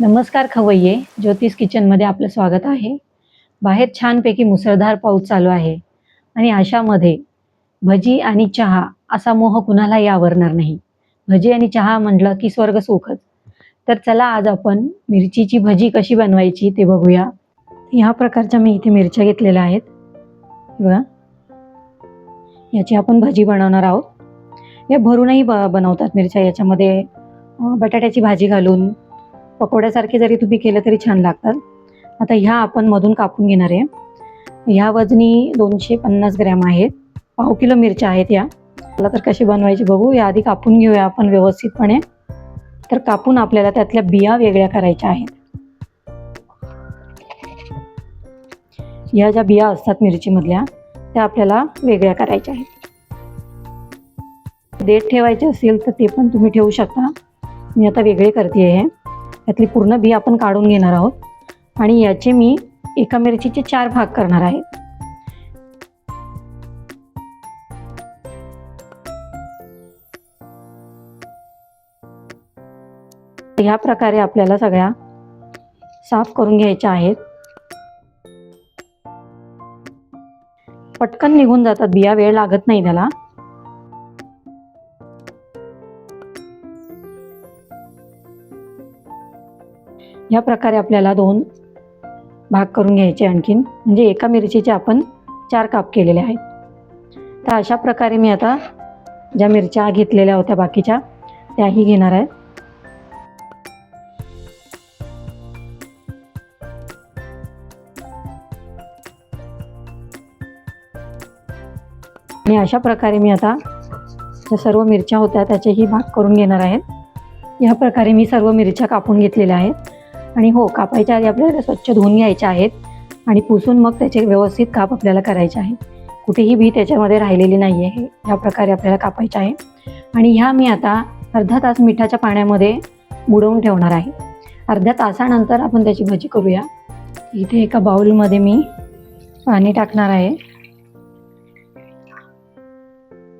नमस्कार खवय्ये. ज्योतिष किचनमध्ये आपलं स्वागत आहे. बाहेर छानपैकी मुसळधार पाऊस चालू आहे. आणि अशामध्ये भजी आणि चहा असा मोह कुणालाही आवरणार नाही. भजी आणि चहा म्हटलं की स्वर्ग सुखच. तर चला आज आपण मिरचीची भजी कशी बनवायची ते बघूया. ह्या प्रकारच्या मी इथे मिरच्या घेतलेल्या आहेत. बघा. याची आपण भजी बनवणार आहोत. या भरूनही ब बनवतात मिरच्या. याच्यामध्ये बटाट्याची भाजी घालून पकोड्यासारखे जरी तुम्ही केलं तरी छान लागतात. आता ह्या आपण मधून कापून घेणार आहे. ह्या वजनी दोनशे पन्नास ग्रॅम आहेत. पाव किलो मिरच्या आहेत या. मला तर कशी बनवायची बघू. या आधी कापून घेऊया आपण व्यवस्थितपणे. तर कापून आपल्याला त्यातल्या बिया वेगळ्या करायच्या आहेत. ह्या ज्या बिया असतात मिरचीमधल्या त्या आपल्याला वेगळ्या करायच्या आहेत. देठ ठेवायचे असेल तर ते पण तुम्ही ठेवू शकता. मी आता वेगळे करते हे. यातली पूर्ण बी आपण काढून घेणार आहोत. आणि याचे मी एका मिरचीचे चार भाग करणार आहे. ह्या प्रकारे आपल्याला सगळ्या साफ करून घ्यायच्या आहेत. पटकन निघून जातात बिया वेळ लागत नाही त्याला. या प्रकारे आपल्याला दोन भाग करून घ्यायचे आणखीन. म्हणजे एका मिरचीचे आपण चार काप केलेले आहेत. तर अशा प्रकारे मी आता ज्या मिरच्या घेतलेल्या होत्या बाकीच्या त्याही घेणार आहे. आणि अशा प्रकारे मी आता ज्या सर्व मिरच्या होत्या त्याचेही भाग करून घेणार आहेत या प्रकारे मी सर्व मिरच्या कापून घेतलेल्या आहेत. आणि हो कापायच्या आधी आपल्याला स्वच्छ धुवून घ्यायच्या आहेत आणि पुसून मग त्याचे व्यवस्थित काप आपल्याला करायचे आहे कुठेही बी त्याच्यामध्ये राहिलेली नाही आहे या प्रकारे आपल्याला कापायचे आहे. आणि ह्या मी आता अर्धा तास मिठाच्या पाण्यामध्ये बुडवून ठेवणार आहे. अर्ध्या तासानंतर आपण त्याची भजी करूया. इथे एका बाउलमध्ये मी पाणी टाकणार आहे.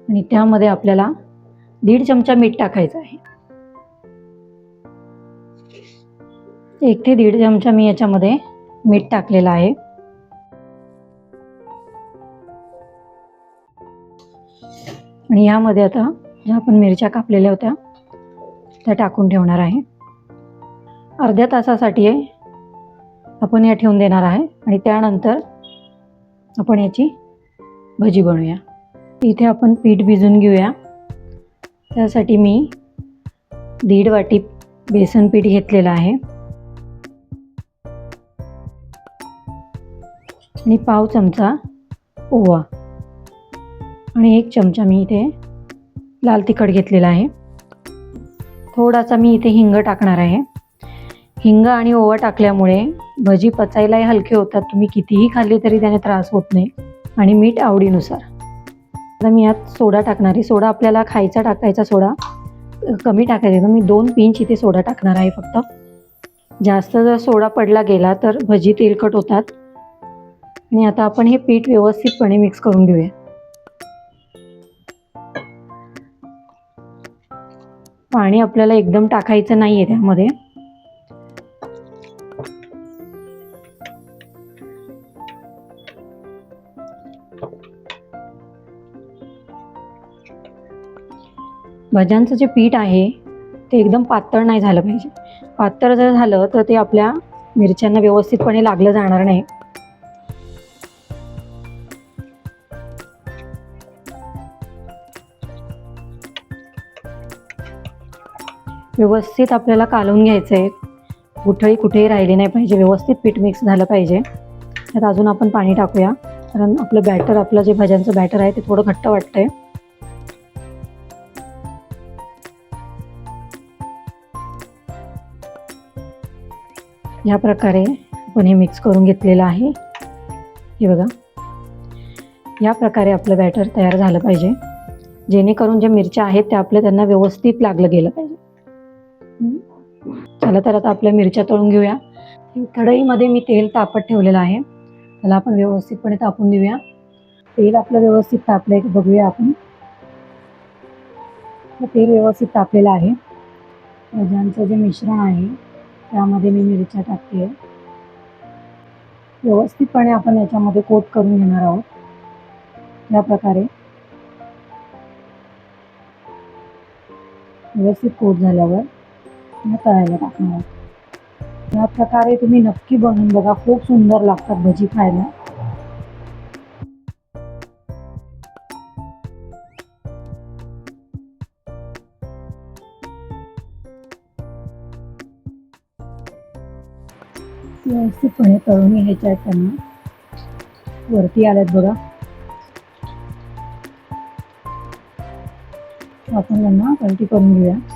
आणि त्यामध्ये आपल्याला दीड चमचा मीठ टाकायचं आहे. एक ते दीड चमचा मी याच्यामध्ये मीठ टाकलेलं आहे. आणि यामध्ये आता ज्या आपण मिरच्या कापलेल्या होत्या त्या टाकून ठेवणार आहे. अर्ध्या तासासाठी आपण या ठेवून देणार आहे आणि त्यानंतर आपण याची भजी बनवूया. इथे आपण पीठ भिजून घेऊया. त्यासाठी मी दीड वाटी बेसन पीठ घेतलेलं आहे. आणि पाव चमचा ओवा. आणि एक चमचा मी इथे लाल तिखट घेतलेला आहे. थोडासा मी इथे हिंग टाकणार आहे. हिंग आणि ओवा टाकल्यामुळे भजी पचायलाही हलके होतात. तुम्ही कितीही खाल्ली तरी त्याने त्रास होत नाही. आणि मीठ आवडीनुसार. आता मी यात सोडा टाकणार आहे. सोडा आपल्याला खायचा टाकायचा सोडा कमी टाकायचा मी दोन पिंच इथे सोडा टाकणार आहे फक्त. जास्त जर सोडा पडला गेला तर भजी तेलकट होतात. आणि आता आपण हे पीठ व्यवस्थितपणे मिक्स करून घेऊया. पाणी आपल्याला एकदम टाकायचं नाही आहे त्यामध्ये. भज्यांचं जे पीठ आहे ते एकदम पातळ नाही झालं पाहिजे. पातळ जर झालं तर ते आपल्या मिरच्यांना व्यवस्थितपणे लागलं जाणार नाही. व्यवस्थित आपल्याला कालवून घ्यायचं आहे. गुठळी कुठेही राहिली नाही पाहिजे. व्यवस्थित पीठ मिक्स झालं पाहिजे. त्यात अजून आपण पाणी टाकूया. कारण आपलं बॅटर आपलं जे भज्यांचं बॅटर आहे ते थोडं घट्ट वाटतंय. या प्रकारे आपण हे मिक्स करून घेतलेलं आहे. हे बघा. या प्रकारे आपलं बॅटर तयार झालं पाहिजे. जेणेकरून ज्या मिरच्या आहेत त्या आपल्या त्यांना व्यवस्थित लागलं गेलं पाहिजे. झालं तर आता आपल्या मिरच्या तळून घेऊया. कढईमध्ये मी तेल तापत ठेवलेलं आहे. त्याला आपण व्यवस्थितपणे तापून देऊया. तेल आपलं व्यवस्थित तापलं आहे बघूया आपण. तेल व्यवस्थित तापलेलं आहे. भज्यांचं जे मिश्रण आहे त्यामध्ये मी मिरच्या टाकते. व्यवस्थितपणे आपण याच्यामध्ये कोट करून घेणार आहोत. या प्रकारे. व्यवस्थित कोट झाल्यावर. ह्या तळायला टाकणार. या प्रकारे तुम्ही नक्की बनवून बघा. खूप सुंदर लागतात भजी खायला. व्यवस्थितपणे तळून घ्यायचे आहेत त्यांना. वरती आल्यात बघा. आपण त्यांना पलटी करून घेऊया.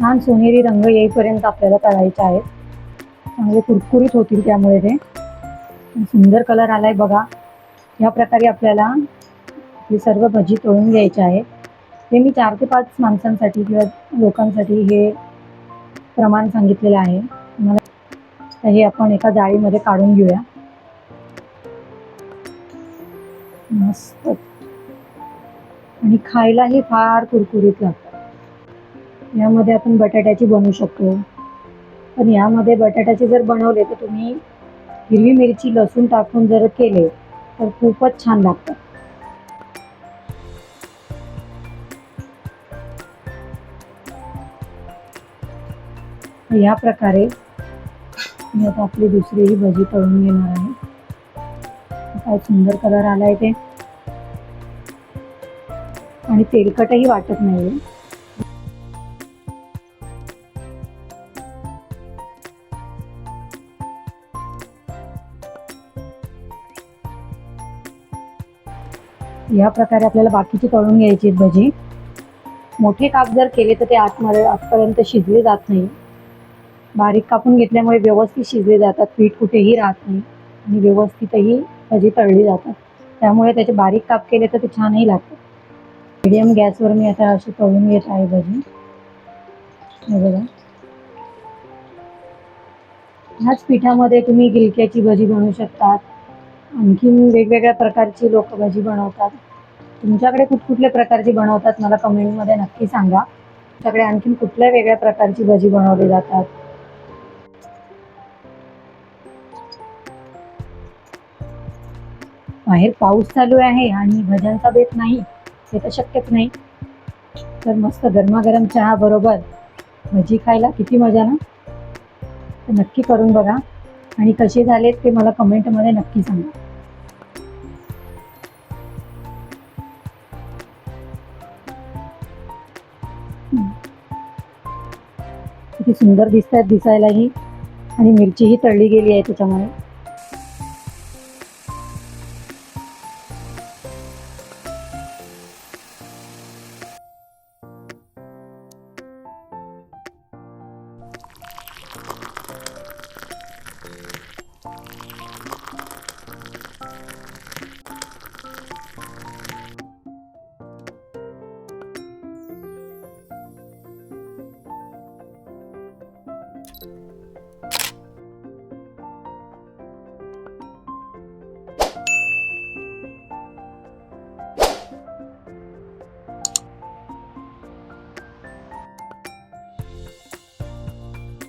छान सोनेरी रंग येईपर्यंत आपल्याला तळायचे आहेत. चांगले कुरकुरीत होतील त्यामुळे ते. सुंदर कलर आलाय बघा. या प्रकारे आपल्याला हे सर्व भजी तळून घ्यायचे आहेत. हे मी चार ते पाच माणसांसाठी किंवा लोकांसाठी हे प्रमाण सांगितलेलं आहे. मला हे आपण एका जाळीमध्ये काढून घेऊया. मस्त. आणि खायलाही फार कुरकुरीत लागतात यामध्ये आपण बटाट्याची बनवू शकतो. पण यामध्ये बटाट्याचे जर बनवले तर तुम्ही हिरवी मिरची लसूण टाकून जर केले तर खूपच छान लागतात. या प्रकारे मी आता आपली दुसरीही भजी तळून घेणार आहे. काय सुंदर कलर आलाय ते. आणि तेलकटही वाटत नाही या प्रकारे आपल्याला बाकीची तळून घ्यायची आहेत भजी. मोठे काप जर केले तर ते आतमध्ये आतपर्यंत शिजले जात नाही. बारीक कापून घेतल्यामुळे व्यवस्थित शिजले जातात पीठ कुठेही राहत नाही. आणि व्यवस्थितही भजी तळली जातात. त्यामुळे त्याचे बारीक काप केले तर ते छानही लागतात. मिडियम गॅसवर मी आता अशी तळून घेत आहे भजी. बघा. ह्याच पिठामध्ये तुम्ही गिलक्याची भजी बनवू शकतात. आणखीन वेगवेगळ्या प्रकारची लोक भजी बनवतात. तुमच्याकडे कुठकुठल्या प्रकारची बनवतात मला कमेंटमध्ये नक्की सांगा. तुमच्याकडे आणखीन कुठल्या वेगळ्या प्रकारची भजी बनवली जातात? बाहेर पाऊस चालू आहे आणि भज्यांचा बेत नाही हे तर शक्यच नाही. तर मस्त गरमागरम चहा बरोबर. भजी खायला किती मजा ना? तर नक्की करून बघा. आणि कसे झालेत ते मला कमेंटमध्ये नक्की सांगा. किती सुंदर दिसत आहेत दिसायलाही. आणि मिरचीही तळली गेली आहे त्याच्यामुळे.